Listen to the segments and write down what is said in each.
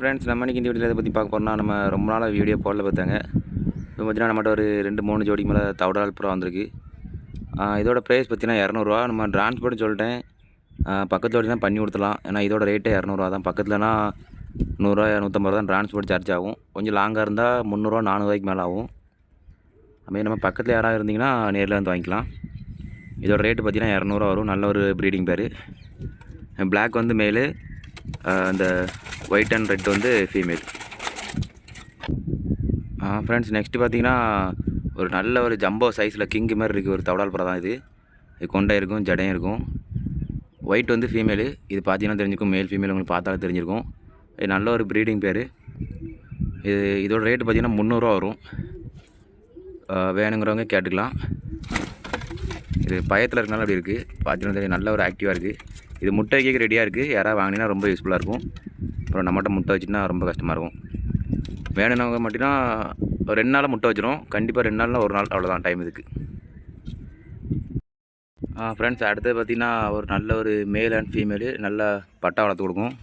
Friends நம்ம இன்றைக்கி இந்த வீடியோவில் இதை பற்றி பார்க்க போகிறோம்னா நம்ம ரொம்ப நாளாக வீடியோ போடல பார்த்தாங்க. இப்போ பார்த்தீங்கன்னா நம்மகிட்ட ஒரு ரெண்டு மூணு ஜோடிக்கு மேலே தவடால் புறா வந்திருக்கு. இதோட ப்ரைஸ் பார்த்தீங்கன்னா இரநூறுவா. நம்ம டிரான்ஸ்போர்ட் சொல்லிட்டேன். ஆ, பக்கத்து ஜோடி தான் பண்ணி கொடுத்துலாம் ஏன்னா இதோட ரேட்டே இரநூறுவா தான். பக்கத்துலனா நூறுரூவா நூற்றம்பது ரூபா தான் டிரான்ஸ்போர்ட் சார்ஜ் ஆகும். கொஞ்சம் லாங்காக இருந்தால் முந்நூறுரூவா நானூறுவாய்க்கு மேலே ஆகும். அதுமாரி நம்ம பக்கத்தில் யாராவது இருந்தீங்கன்னா நேரில் வந்து வாங்கிக்கலாம். இதோட ரேட்டு பார்த்தீங்கன்னா இரநூறுவா வரும். நல்ல ஒரு ப்ரீடிங் பேர். பிளாக் வந்து மேலே. அந்த ஒயிட் அண்ட் ரெட் வந்து ஃபீமேல் ஃப்ரெண்ட்ஸ் நெக்ஸ்ட்டு பார்த்தீங்கன்னா ஒரு நல்ல ஒரு ஜம்போ சைஸில் கிங்கு மாதிரி இருக்குது ஒரு தவடால் படம் தான் இது. இது கொண்டை இருக்கும் ஜடையும் இருக்கும். ஒயிட் வந்து ஃபீமேலு இது பார்த்தீங்கன்னா தெரிஞ்சுக்கும் மேல் ஃபீமேல் உங்களுக்கு பார்த்தாலும் தெரிஞ்சிருக்கும். இது நல்ல ஒரு ப்ரீடிங் பேர். இது இதோட ரேட்டு பார்த்தீங்கன்னா முந்நூறுரூவா வரும். வேணுங்கிறவங்க கேட்டுக்கலாம். இது பயத்தில் இருக்கனால அப்படி இருக்குது பார்த்தீங்கன்னா தெரியும் நல்ல ஒரு ஆக்டிவாக இருக்குது இது முட்டை வைக்க ரெடியாக இருக்குது யாராவது வாங்கினீங்கன்னா ரொம்ப யூஸ்ஃபுல்லாக இருக்கும். அப்புறம் நம்மகிட்ட முட்டை வச்சுன்னா ரொம்ப கஷ்டமாக இருக்கும். வேணும்னவங்க மட்டும்னா ஒரு ரெண்டு நாளில் முட்டை வச்சிடும் கண்டிப்பாக ரெண்டு நாளில் ஒரு நாள் அவ்வளோதான் டைம் இதுக்கு. ஃப்ரெண்ட்ஸ் அடுத்தது பார்த்திங்கன்னா ஒரு நல்ல ஒரு மேல் அண்ட் ஃபீமேலு நல்ல பட்டா வளர்த்து கொடுக்கும்.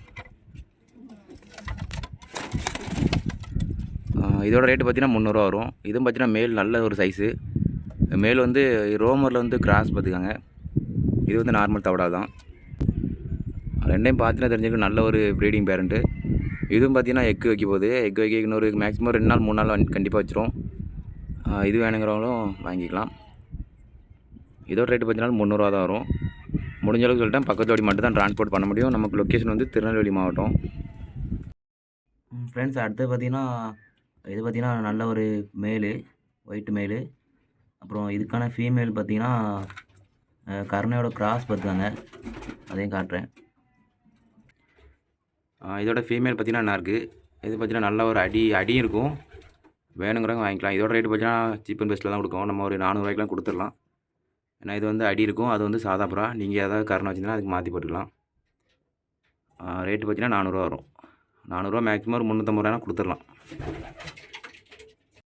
இதோட ரேட்டு பார்த்தீங்கன்னா முந்நூறுரூவா வரும். இதுவும் பார்த்தீங்கன்னா மேல் நல்ல ஒரு சைஸு மேல் வந்து ரோமரில் வந்து கிராஸ் பார்த்துக்காங்க இது வந்து நார்மல் தவடா தான் ரெண்டையும் பார்த்தீங்கன்னா தெரிஞ்சுக்க நல்ல ஒரு ப்ரீடிங் பேரண்ட்டு இதுவும் பார்த்தீங்கன்னா எக் வைக்க போகுது. எக் வைக்க இன்னொரு மேக்ஸிமம் ரெண்டு நாள் மூணு நாள் கண்டிப்பாக வச்சிரும் இது வேணுங்கிறவங்களும் வாங்கிக்கலாம். இதோட ரேட்டு பார்த்தீங்கன்னா முந்நூறுவா தான் வரும். முடிஞ்ச அளவுக்கு சொல்லிட்டேன். பக்கத்து வழி மட்டும் தான் ட்ரான்ஸ்போர்ட் பண்ண முடியும். நமக்கு லொக்கேஷன் வந்து திருநெல்வேலி மாவட்டம். ஃப்ரெண்ட்ஸ் அடுத்து பார்த்தீங்கன்னா இது பார்த்தீங்கன்னா நல்ல ஒரு மேலு ஒயிட் மேலு அப்புறம் இதுக்கான ஃபீமேல் பார்த்தீங்கன்னா கருணையோட கிராஸ் பார்த்துக்காங்க அதையும் காட்டுறேன். இதோட ஃபீமேல் பார்த்தீங்கன்னா என்ன இருக்குது இது பார்த்தீங்கன்னா நல்ல ஒரு அடி அடியும் இருக்கும். வேணுங்கிறவங்க வாங்கிக்கலாம். இதோட ரேட்டு பார்த்தீங்கன்னா சீப் அண்ட் பெஸ்ட்டில் தான் கொடுக்கும். நம்ம ஒரு நானூறுவாய்க்குலாம் கொடுத்துடலாம். ஏன்னா இது வந்து அடி இருக்கும். அது வந்து சாதா புறா. நீங்கள் ஏதாவது காரணம் வச்சிருந்தா அதுக்கு மாற்றி போட்டுக்கலாம். ரேட்டு பார்த்தீங்கன்னா நானூறுரூவா வரும். நானூறுரூவா மேக்ஸிமம் ஒரு முந்நூற்றம்பது ரூபாய்னா கொடுத்துடலாம்.